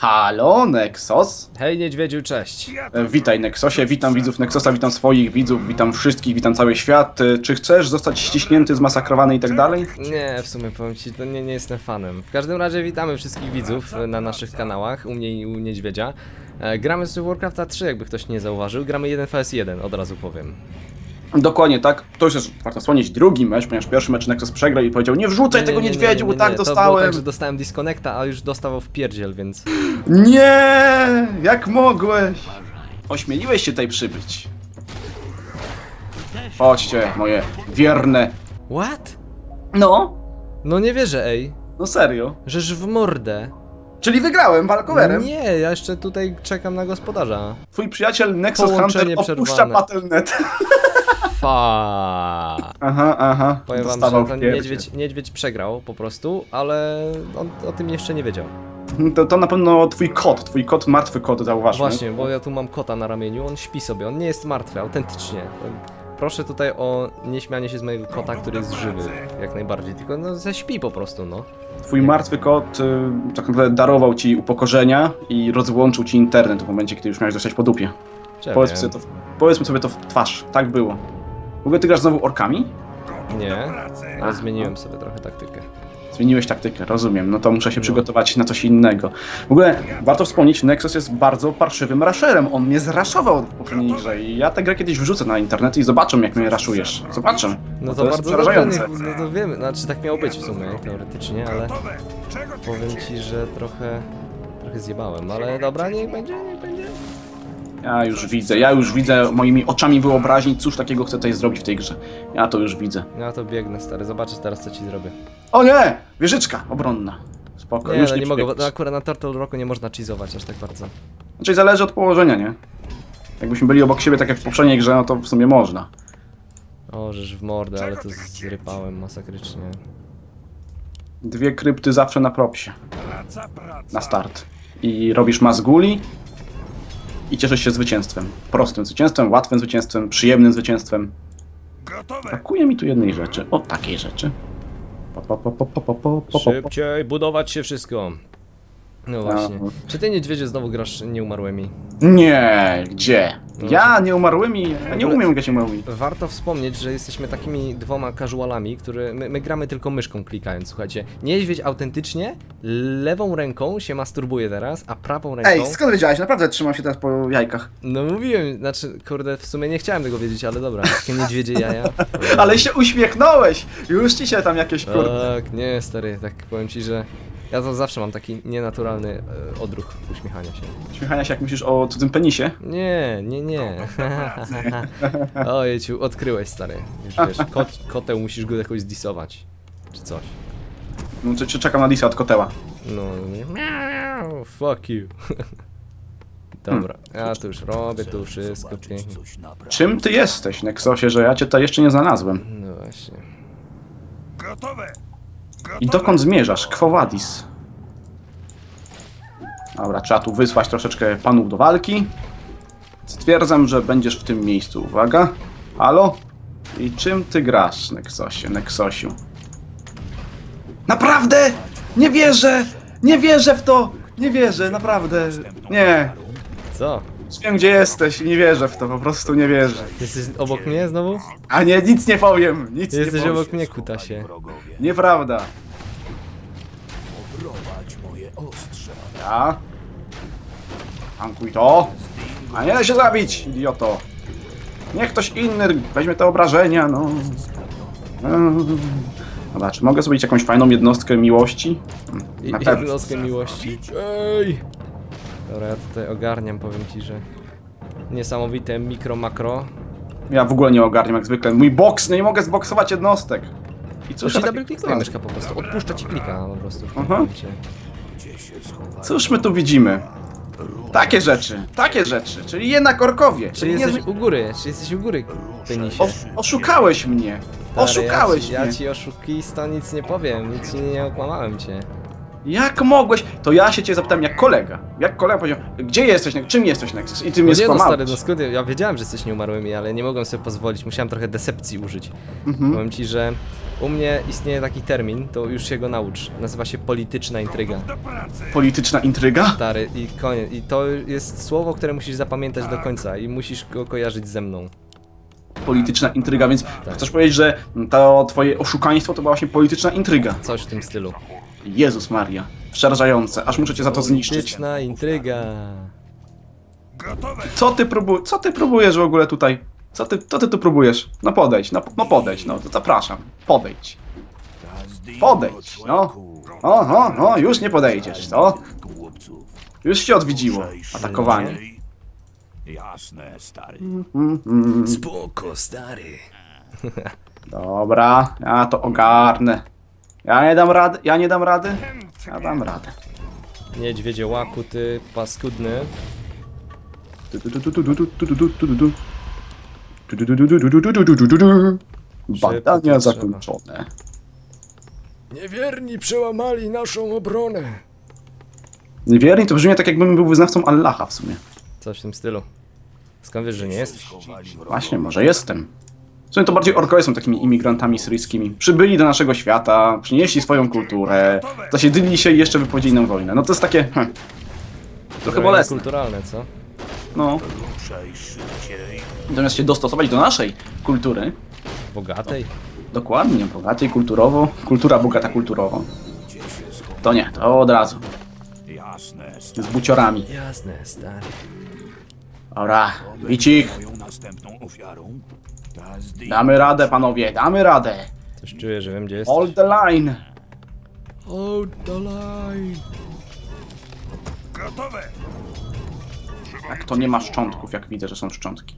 Halo, Nexos. Hej niedźwiedziu, cześć. E, Witaj Nexosie, witam widzów Nexosa, witam swoich widzów, witam wszystkich, witam cały świat. E, Czy chcesz zostać ściśnięty, zmasakrowany i tak dalej? Nie, w sumie powiem ci, to nie, nie jestem fanem. W każdym razie witamy wszystkich widzów e, na naszych kanałach, u mnie i u Niedźwiedzia. E, gramy z Warcrafta 3, jakby ktoś nie zauważył. Gramy 1 vs 1, od razu powiem. Dokładnie tak. To już jest, warto wspomnieć, drugi mecz, ponieważ pierwszy mecz Nexus przegrał i powiedział nie wrzucaj tego niedźwiedziu, bo tak To było dostałem. tak, że dostałem disconnecta, a już dostawał w pierdziel, więc... Nie, jak mogłeś? Ośmieliłeś się tutaj przybyć. Chodźcie, moje wierne. What? No, No nie wierzę, ej. no serio. Żeż w mordę. Czyli wygrałem walkowerem. Nie, ja jeszcze tutaj czekam na gospodarza. Twój przyjaciel Nexus Hunter Połączenie opuszcza przerwane. Battle.net. Fa. Aha, aha. Powiem wam, Dostawał że w ten pierdzie. niedźwiedź, niedźwiedź przegrał po prostu, ale on o tym jeszcze nie wiedział. To, to na pewno twój kot, twój kot, martwy kot, zauważmy. Właśnie, bo ja tu mam kota na ramieniu, on śpi sobie, on nie jest martwy, autentycznie. Proszę tutaj o nieśmianie się z mojego kota, który jest żywy, jak najbardziej, tylko no zaśpi po prostu, no. Twój martwy kot y, tak naprawdę darował ci upokorzenia i rozłączył ci internet w momencie, kiedy już miałeś dostać po dupie. Powiedzmy sobie, to, w- powiedzmy sobie to w twarz. Tak było. W ogóle ty grasz znowu orkami? Nie, ale zmieniłem sobie trochę taktykę. Zmieniłeś taktykę, rozumiem. No to muszę się No. przygotować na coś innego. W ogóle warto wspomnieć, Nexus jest bardzo parszywym rasherem. On mnie zraszował w poprzedniej grze i ja tę grę kiedyś wrzucę na internet i zobaczę, jak mnie raszujesz. Zobaczę. No Bo to, jest bardzo przerażające. no to wiemy, znaczy tak miało być w sumie, teoretycznie, ale powiem ci, że trochę, trochę zjebałem, ale dobra, niech będzie, niech będzie. Ja już widzę, ja już widzę moimi oczami wyobraźni, cóż takiego chcę tutaj zrobić w tej grze. Ja to już widzę. Ja to biegnę, stary, zobaczysz teraz, co ci zrobię. O nie! Wieżyczka obronna. Spoko, Nie, już no nie, mogę, bo przybiegniesz. akurat na Turtle Rocku nie można cheezować aż tak bardzo. Znaczy zależy od położenia, nie? Jakbyśmy byli obok siebie, tak jak w poprzedniej grze, no to w sumie można. O, żeż w mordę, ale to zrypałem masakrycznie. Dwie krypty zawsze na propsie. Na start. I robisz mazguli i cieszysz się zwycięstwem. Prostym zwycięstwem, łatwym zwycięstwem, przyjemnym zwycięstwem. Brakuje mi tu jednej rzeczy. O takiej rzeczy. Po, po, po, po, po, po, po, po, po. Szybciej, budować się wszystko. No właśnie. No. Czy ty niedźwiedzie znowu grasz nieumarłymi? Nie, gdzie? No, Ja nieumarłymi? Ja nie umiem grać nieumarłymi. Warto wspomnieć, że jesteśmy takimi dwoma casualami, które my, my gramy tylko myszką klikając, słuchajcie. Niedźwiedź autentycznie lewą ręką się masturbuje teraz, a prawą ręką... Ej, skąd wiedziałeś? Naprawdę trzymam się teraz po jajkach. No mówiłem, znaczy, kurde, w sumie nie chciałem tego wiedzieć, ale dobra, takie niedźwiedzie jaja. Ale się uśmiechnąłeś! Już ci się tam jakieś kurde. Tak, nie stary, tak powiem ci, że ja to zawsze mam taki nienaturalny e, odruch uśmiechania się. Uśmiechania się jak myślisz o cudzym penisie. Nie, nie, nie. Ojeciu, odkryłeś stary. Już wiesz, kot, koteł musisz go jakoś zdisować. Czy coś. No, czy, czy czekam na Disa od koteła. No, nie. Miau, fuck you. Dobra, ja to już robię, tu wszystko pięknie. Czym ty jesteś, Nexosie, że ja cię tutaj jeszcze nie znalazłem? No właśnie. Gotowe! I dokąd zmierzasz? Kwowadis. Dobra, trzeba tu wysłać troszeczkę panów do walki. Stwierdzam, że będziesz w tym miejscu. Uwaga. Halo? I czym ty grasz, Nexosie, Nexosiu? Naprawdę! Nie wierzę! Nie wierzę w to! Nie wierzę, naprawdę. Nie. Co? Wiem, gdzie jesteś i nie wierzę w to, po prostu nie wierzę. Jesteś obok mnie znowu? A nie, nic nie powiem, nic nie Jesteś powiem. obok mnie, kutasie. Nieprawda. Ja? Tankuj to. A nie da się zabić, idioto. Niech ktoś inny weźmie te obrażenia, no. Eee. Dobra, czy mogę zrobić jakąś fajną jednostkę miłości? Hmm, I- Na pewno. Jednostkę miłości. Ej! Dobra, ja tutaj ogarniam, powiem ci, że niesamowite mikro, makro. Ja w ogóle nie ogarniam jak zwykle. Mój boks, no nie mogę zboksować jednostek. I Cóż, cóż, i ja double takie- klikuje myszka po prostu. Odpuszcza ci klika po prostu w tym Aha. momencie. cóż my tu widzimy? Takie rzeczy, takie rzeczy, czyli jednak orkowie. Czy czyli nie- jesteś u góry? Czy jesteś u góry, penisie? O, oszukałeś mnie. Stary, Oszukałeś ja ci, mnie. ja ci oszukisto nic nie powiem, nic ci nie okłamałem cię. Jak mogłeś? To ja się cię zapytałem jak kolega. Jak kolega powiedział, gdzie jesteś, czym jesteś Nexus? I ty mnie No nie no stary, no skąd ja, ja wiedziałem, że jesteś nieumarłymi, ale nie mogłem sobie pozwolić, musiałem trochę decepcji użyć. Mhm. Powiem ci, że u mnie istnieje taki termin, to już się go naucz. Nazywa się polityczna intryga. Polityczna intryga? Stary, i koniec. I to jest słowo, które musisz zapamiętać do końca i musisz go kojarzyć ze mną. Polityczna intryga, więc Tak. chcesz powiedzieć, że to twoje oszukaństwo to była właśnie polityczna intryga. Coś w tym stylu. Jezus Maria. Przerażające, aż muszę cię za to zniszczyć. Polityczna intryga. Gotowe. Co ty próbujesz, co ty próbujesz w ogóle tutaj? Co ty, co ty tu próbujesz? No podejdź, no, no podejdź, no to zapraszam. Podejdź. Podejdź, no. O, o, o, już nie podejdziesz, co? Już się odwiedziło. Atakowanie. Jasne, stary. Mm, mm. Spoko, stary. Dobra, ja to ogarnę. Ja nie dam rady, ja nie dam rady. Ja dam radę. Niedźwiedzie łaku, ty paskudny. Badania zakończone. Niewierni przełamali naszą obronę. Niewierni to brzmi tak jakbym był wyznawcą Allaha w sumie. Coś w tym stylu. Skąd wiesz, że nie jest? Właśnie, może jestem. W sumie to bardziej orkowie są takimi imigrantami syryjskimi. Przybyli do naszego świata, przynieśli swoją kulturę, zasiedlili się i jeszcze wypowiedzieli nam wojnę. No to jest takie... Hm, trochę bolesne. kulturalne, co? No. Zamiast się dostosować do naszej kultury, Bogatej? dokładnie, bogatej kulturowo, kultura bogata kulturowo, to nie, to od razu, z buciorami. Jasne, stary. Dobra, bić ich, Moją następną ofiarą. Damy radę panowie, damy radę. Coś czuję, że wiem, gdzie jest. Hold the line. Hold the line. Gotowe. Jak to nie ma szczątków, jak widzę, że są szczątki.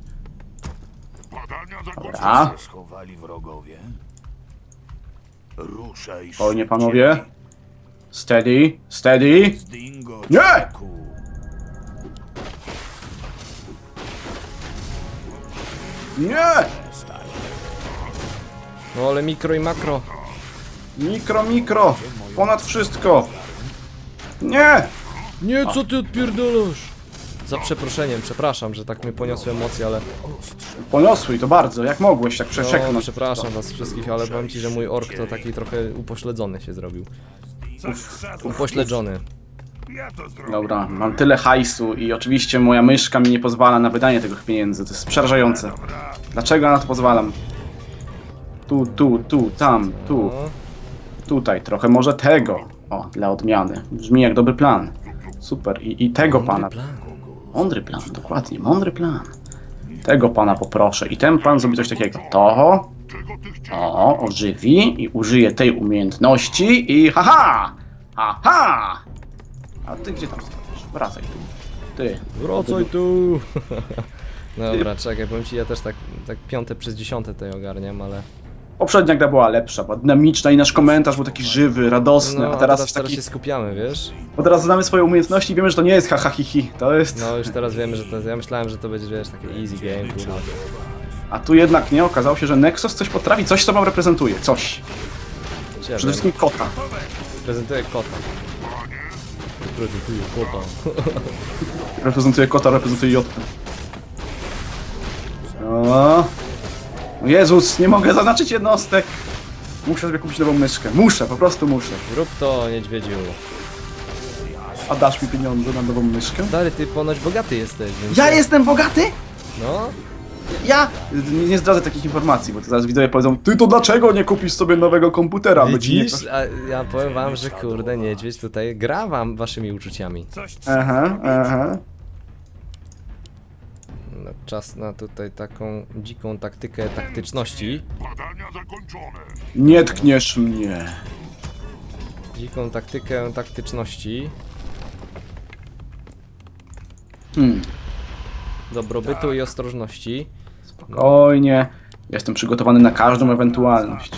Badania Dobra, schowali wrogowie. Ruszaj spokojnie panowie. Steady, steady. Nie! Nie! No ale mikro i makro. Mikro, mikro, ponad wszystko. Nie! Nie, co ty odpierdolasz? Za przeproszeniem, przepraszam, że tak mnie poniosły emocje, ale... Poniosły i to bardzo, jak mogłeś tak No, przepraszam was wszystkich, ale powiem ci, że mój ork to taki trochę upośledzony się zrobił. Upośledzony. Dobra, mam tyle hajsu i oczywiście moja myszka mi nie pozwala na wydanie tych pieniędzy. To jest przerażające. Dlaczego ja na to pozwalam? Tu, tu, tu, tam, tu, No, tutaj, trochę może tego. O, dla odmiany. Brzmi jak dobry plan. Super, i, i tego pana. Mądry plan, dokładnie, mądry plan. Tego pana poproszę i ten pan zrobi coś takiego. To, o, ożywi i użyje tej umiejętności i haha! Haha! A ty gdzie tam stoisz? Wracaj tu. Ty. Wracaj tu! Dobra, czekaj, powiem ci, ja też tak, tak piąte przez dziesiąte tutaj ogarniam, ale... Poprzednia gra była lepsza, była dynamiczna i nasz komentarz był taki żywy, radosny, No, a teraz teraz, taki... się skupiamy, wiesz? Bo teraz znamy swoje umiejętności i wiemy, że to nie jest haha hi, hi. To jest... No już teraz wiemy, że to... Ja myślałem, że to będzie, wiesz, takie easy game, kurwa. A tu jednak nie, okazało się, że Nexus coś potrafi, coś sobą reprezentuje, coś. Przede wszystkim kota. prezentuję kota. Prezentuję kota. Reprezentuje kota, reprezentuje Jotkę. O. O Jezus, nie mogę zaznaczyć jednostek. Muszę sobie kupić nową myszkę. Muszę, po prostu muszę. Rób to, niedźwiedziu. A dasz mi pieniądze na nową myszkę? Stary, ty ponoć bogaty jesteś, więc... Ja jestem bogaty? No, Ja nie, nie zdradzę takich informacji, bo to zaraz widzowie powiedzą Ty to dlaczego nie kupisz sobie nowego komputera? Bo ci nie widzisz? A ja powiem wam, że kurde, niedźwiedź tutaj gra wam waszymi uczuciami. Aha, aha. No, czas na tutaj taką dziką taktykę taktyczności. Badania zakończone. Nie tkniesz mnie. Dziką taktykę taktyczności. Hmm. Dobrobytu i ostrożności. Spokojnie. Jestem przygotowany na każdą ewentualność.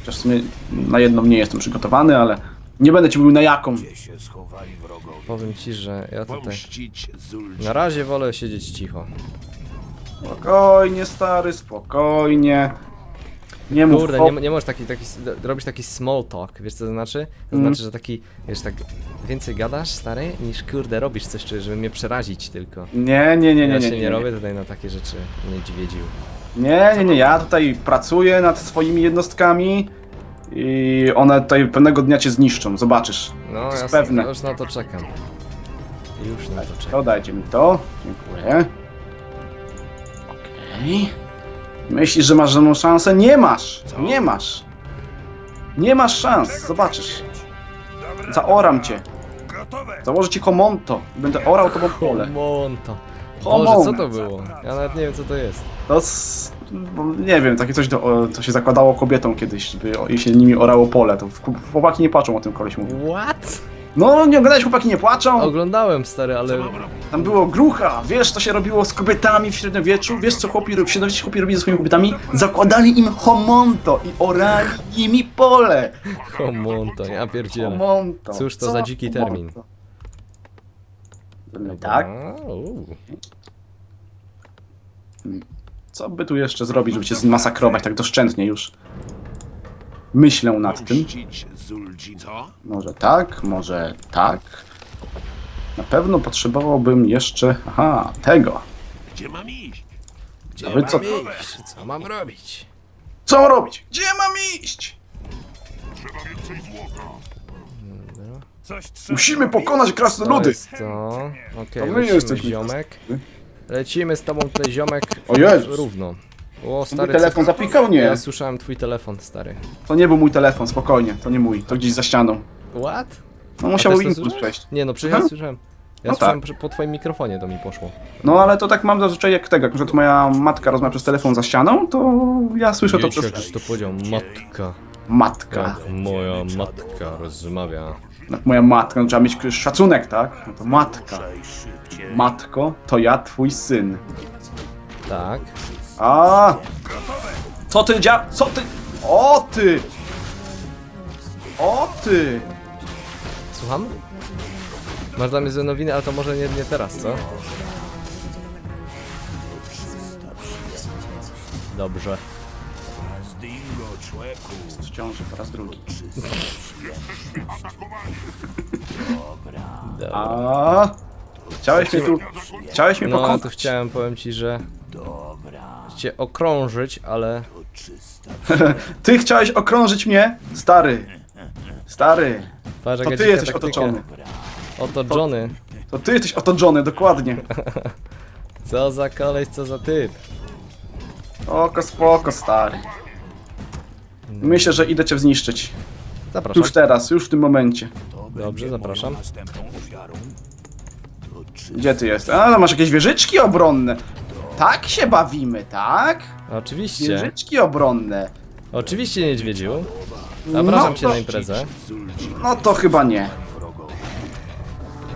Chociaż w sumie na jedną nie jestem przygotowany, ale nie będę ci mówił na jaką. Gdzie się schowali wrogowie? Powiem ci, że ja tutaj Pomścić na razie wolę siedzieć cicho. Spokojnie, stary, spokojnie. Nie mów Kurde, nie, nie możesz taki, taki, robisz taki small talk, wiesz co to znaczy? To Mm. znaczy, że taki, wiesz, tak więcej gadasz, stary, niż kurde robisz coś, czy- żeby mnie przerazić tylko. Nie, nie, nie, nie, ja nie, się nie, nie, robię tutaj na takie rzeczy niedźwiedził. Nie, nie, nie, ja tutaj pracuję nad swoimi jednostkami i one tutaj pewnego dnia cię zniszczą, zobaczysz. No, jest ja s- pewne. już na to czekam. Już na to czekam. To dajcie mi to. Dziękuję. Okej. Myślisz, że masz ze mną szansę? Nie masz! Nie masz! Nie masz szans, zobaczysz. Zaoram cię. Gotowe. Założę ci homonto i będę orał tobą pole. Monto. Boże, co to było? Ja nawet nie wiem co to jest. To s... nie wiem, takie coś, do, o, co się zakładało kobietom kiedyś, żeby o- się nimi orało pole. To w- chłopaki nie płaczą o tym, koleś mówił. What? No, nie oglądałeś, chłopaki nie płaczą? Oglądałem stary, ale... Tam było grucha, wiesz co się robiło z kobietami w średniowieczu? Wiesz co chłopi, w średniowieczu chłopi robili ze swoimi kobietami? Zakładali im homonto i orali nimi pole. O monto, ja pierdzielę. Homonto. Cóż to Co za dziki homonto? termin. No Tak? Co by tu jeszcze zrobić, żeby cię zmasakrować tak doszczętnie już? Myślę nad tym. Co? Może tak, może tak. Na pewno potrzebowałbym jeszcze... Aha, tego. Gdzie mam iść? Gdzie A wy mam co- iść? Co mam robić? Co mam robić? Gdzie mam iść? Trzeba więcej złota. Coś trzeba Musimy pokonać To krasnoludy. jest to. Okej, To my lecimy jesteśmy ziomek. Lecimy z tobą tutaj ziomek O Jezus. równo. O Mój stary, telefon co... zapikał? Nie. Ja słyszałem twój telefon, stary. To nie był mój telefon, spokojnie. To nie mój, to gdzieś za ścianą. What? No musiał też to impuls słyszałeś? przejść. Nie no, przecież ja słyszałem. Ja No słyszałem tak. że po twoim mikrofonie to mi poszło. No ale to tak mam zazwyczaj jak tego, jak na przykład moja matka rozmawia przez telefon za ścianą, to ja słyszę to Wiecie, przez... jak to powiedział, matka. Matka. Jak moja matka rozmawia. Jak moja matka, no trzeba mieć szacunek, tak? No to matka. Matko, to ja twój syn. Tak. A. Co ty dzia... Co ty... O ty! O ty! Słucham? Masz dla mnie złe nowiny, ale to może nie, nie teraz, co? Dobrze. Ciąży po raz drugi. Dobra. A. Chciałeś mnie tu... Chciałeś mnie No, pokonać. to chciałem, powiem ci, że... Cię okrążyć, ale... Ty chciałeś okrążyć mnie? Stary. Stary. Patrz, To jaka ty dzika jesteś taktyka. otoczony. Otoczony. To ty jesteś otoczony, dokładnie. Co za koleś, co za typ. Oko spoko, stary. Myślę, że idę cię zniszczyć. Zapraszam. Już teraz, już w tym momencie. Dobrze, zapraszam. Gdzie ty jesteś? A, no masz jakieś wieżyczki obronne. Tak się bawimy, tak? Oczywiście. Wieżyczki obronne. Oczywiście niedźwiedziu. Zapraszam No cię to- na imprezę. No to chyba nie.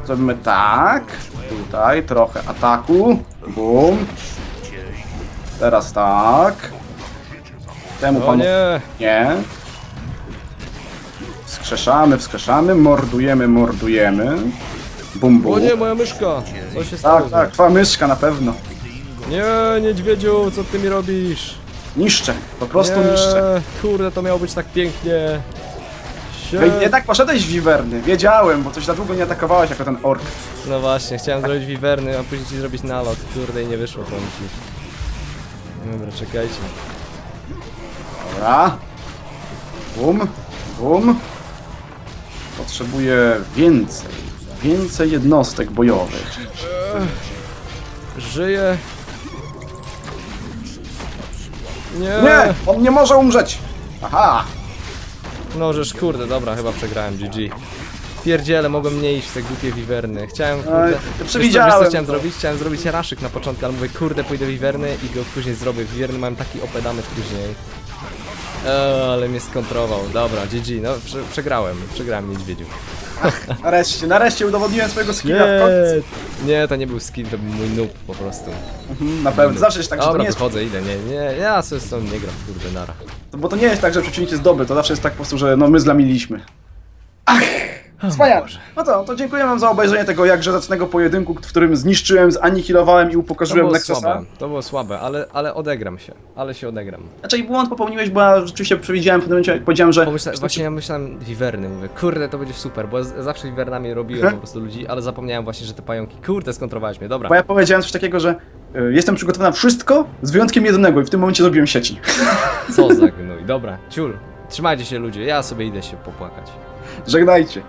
Zrobimy tak. Tutaj trochę ataku. Bum. Teraz tak. Temu O panu nie! nie. Wskrzeszamy, wskrzeszamy, mordujemy, mordujemy. Bum, bum. O nie, moja myszka! Co się stało? Tak, tak, twoja myszka na pewno. Nie, niedźwiedziu, co ty mi robisz? Niszczę, po prostu nie, niszczę. Kurde, to miało być tak pięknie. Sie... Ej, Jednak poszedłeś w wiwerny, wiedziałem, bo coś za długo nie atakowałeś jako ten ork. No właśnie, chciałem zrobić wiwerny, a później ci zrobić nalot. Kurde, i nie wyszło to ci. Dobra, czekajcie. Dobra. Bum, bum. Potrzebuję więcej, więcej jednostek bojowych. Żyję. Nie! Nie, on nie może umrzeć. Aha, No żeż kurde, dobra, chyba przegrałem, GG. Pierdziele, mogłem nie iść w te głupie wiwerny. Chciałem, kurde... Ej, Wiesz co- Wiesz co przewidziałem chciałem to. zrobić? Chciałem zrobić raszyk na początku, ale mówię, kurde, pójdę wiwerny i go później zrobię. Wiwerny mają taki opedamy później. Eee, ale mnie skontrował. Dobra, GG, no prze, przegrałem, przegrałem niedźwiedziu. nareszcie, nareszcie udowodniłem swojego skilla w końcu. Nie, to nie był skin, to był mój noob po prostu. Mhm, Na pewno, zawsze jest tak, że to Dobra, nie jest, wychodzę, idę, nie, nie, ja sobie z tą nie gram, kurde, nara. bo to nie jest tak, że przeciwnik jest dobry, to zawsze jest tak po prostu, że no my zlamiliśmy. Wspaniale. No to, to dziękuję wam za obejrzenie tego jakże zacnego pojedynku, w którym zniszczyłem, zanihilowałem i To upokorzyłem było Nexusa. słabe, to było słabe, ale, ale odegram się, ale się odegram. Znaczy i błąd popełniłeś, bo ja rzeczywiście przewidziałem w pewnym momencie, jak powiedziałem, że... Pomyśla, właśnie ja myślałem wiwerny, mówię, kurde to będzie super, bo z, zawsze wiwernami robiłem po prostu ludzi, ale zapomniałem właśnie, że te pająki, kurde skontrowałeś mnie, dobra. Bo ja powiedziałem coś takiego, że y, jestem przygotowany na wszystko, z wyjątkiem jednego i w tym momencie zrobiłem sieci. Co za gnój, dobra, ciul, trzymajcie się ludzie, ja sobie idę się popłakać. Żegnajcie.